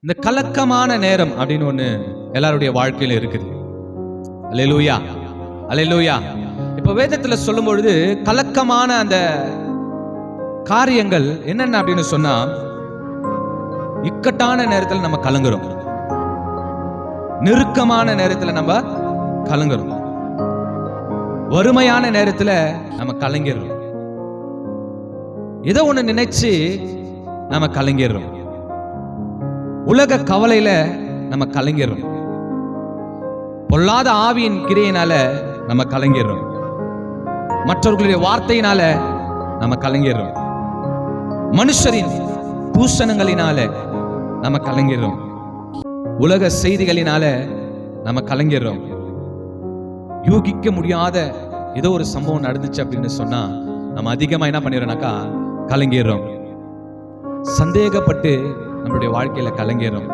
இந்த கலக்கமான நேரம் அப்படின்னு ஒன்று எல்லாருடைய வாழ்க்கையில இருக்குது. அலையலூயா அலையலூயா இப்ப வேதத்துல சொல்லும் பொழுது கலக்கமான அந்த காரியங்கள் என்னென்ன அப்படின்னு சொன்னா இக்கட்டான நேரத்தில் நம்ம கலங்குறோம். நெருக்கமான நேரத்துல நம்ம கலங்குறோம். வறுமையான நேரத்துல நம்ம கலங்கிடுறோம். ஏதோ ஒண்ணு நினைச்சு நம்ம கலங்கிடுறோம். உலக கவலையில நம்ம கலங்கிடுறோம். பொல்லாத ஆவியின் கிரையினால நம்ம கலங்கிடுறோம். மற்றவர்களுடைய வார்த்தையினால நம்ம கலங்கிடுறோம். மனுஷரின் பூஷணங்களினால நம்ம கலங்கிடுறோம். உலக செய்திகளினால நம்ம கலங்கிடுறோம். யூகிக்க முடியாத ஏதோ ஒரு சம்பவம் நடந்துச்சு அப்படின்னு சொன்னா நம்ம அதிகமா என்ன பண்ணிடுறோம்னாக்கா கலங்கிடுறோம். சந்தேகப்பட்டு நம்மளுடைய வாழ்க்கையில் கலங்கிறோம்.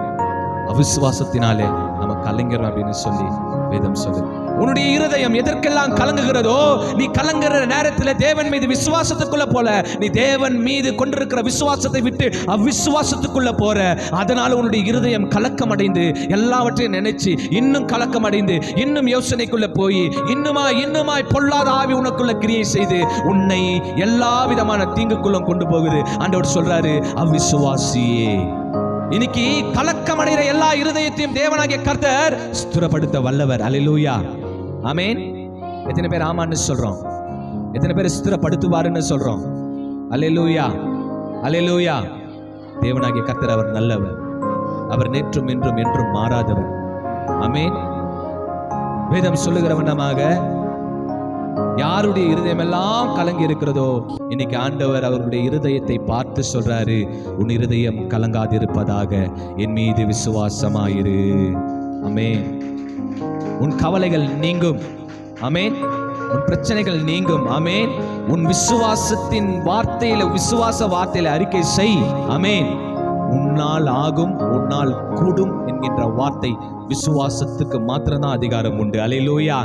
அவிசுவாசத்தினாலே கலங்கிறோம் அப்படின்னு சொல்லி வேதம் சொல்லு உன்னுடைய இருதயம் எதற்கெல்லாம் கலங்குகிறதோ நீ கலங்குற நேரத்தில் தேவன் மீது விசுவாசத்துக்குள்ள போல நீ தேவன் மீது கொண்டிருக்கிற விசுவாசத்தை விட்டு அவ்விசுவாசத்துக்குள்ள போற. அதனால உன்னுடைய இருதயம் கலக்கம் அடைந்து எல்லாவற்றையும் நினைச்சு இன்னும் கலக்கம் அடைந்து இன்னும் யோசனைக்குள்ள போய் இன்னுமா இன்னுமாய் பொல்லாத ஆவி உனக்குள்ள கிரியை செய்து உன்னை எல்லா விதமான தீங்குக்குள்ளும் கொண்டு போகுது. ஆண்டவர் சொல்றாரு அவ்விசுவாசியே இன்னைக்கு கலக்கம் அடைகிற எல்லா இருதயத்தையும் தேவனாகிய கர்த்தர் ஸ்திரப்படுத்த வல்லவர். அலிலூயா ஆமேன் எத்தனை பேர் ஆமான்னு சொல்றோம். எத்தனை பேர் ஸ்திரப்படுத்துவாருன்னு சொல்றோம். அலிலூயா அலிலூயா தேவனாகிய கர்த்தர் அவர் நல்லவர். அவர் நேற்றும் இன்றும் என்றும் மாறாதவர். அமேன் வேதம் சொல்லுகிறவனமாக யாருடைய இருதயமெல்லாம் கலங்கி இருக்கிறதோ இன்னைக்கு ஆண்டவர் அவருடைய இருதயத்தை பார்த்து சொல்றாரு உன் இருதயம் கலங்காதிருப்பதாக என் மீது விசுவாசமாயிரு. அமே உன் கவலைகள் நீங்கும். அமேன் உன் பிரச்சனைகள் நீங்கும். அமேன் உன் விசுவாசத்தின் வார்த்தையில விசுவாச வார்த்தையில அறிக்கை செய். அமேன் உன்னால் ஆகும் உன்னால் கூடும் என்கின்ற வார்த்தை விசுவாசத்துக்கு மாத்திரம்தான் அதிகாரம் உண்டு. அலையிலோயா